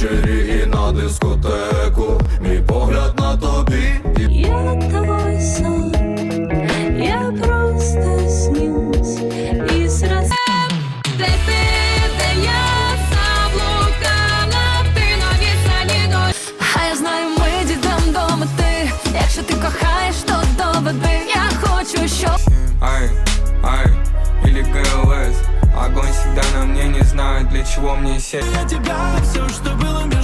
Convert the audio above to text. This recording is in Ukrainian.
ввечері і на дискотеку. Мій погляд на тобі. Я твой сон, я просто снюсь. И срастаюсь. Де ти, де я? Заблукала, ти нові А я знаю, ми дійдем до мети. Якщо ти кохаєш, то доведи. Я хочу, щоб Ай, ай, Огонь мне, не знаю для чего мне сеть Я тебя все, что было